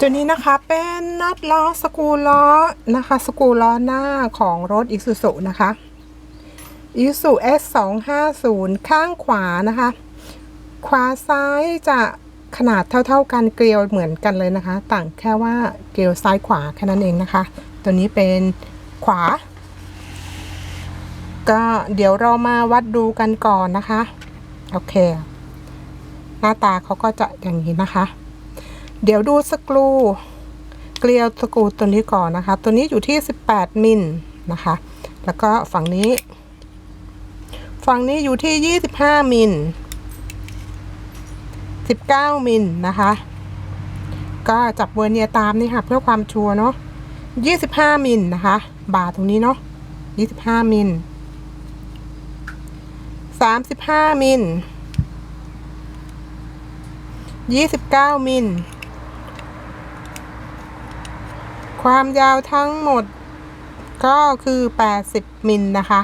ตัวนี้นะคะเป็นน็อตล้อสกูล้อนะคะ สกูล้อหน้าของรถอิซูซุนะคะอิซู S 2 5 0ข้างขวานะคะ ขวาซ้ายจะขนาดเท่า ๆกันเกลียวเหมือนกันเลยนะคะ ต่างแค่ว่าเกลียวซ้ายขวาแค่นั้นเองนะคะ ตัวนี้เป็นขวา ก็เดี๋ยวเรามาวัดดูกันก่อนนะคะ โอเค หน้าตาเขาก็จะอย่างนี้นะคะ เดี๋ยวดูสกรู เกลียวสกรูตัวนี้ก่อนนะคะ ตัวนี้อยู่ที่ 18 มิลนะคะ แล้วก็ฝั่งนี้ ฝั่งนี้อยู่ที่ 25 มิล 19 มิลนะคะ ก็จับเวอร์เนียตามนี่ค่ะ เพื่อความชัวร์เนาะ 25 มิลนะคะ บาตรงนี้เนาะ 25 มิล 35 มิล 29 มิล ความยาวทั้งหมดก็คือ 80 มิลนะคะ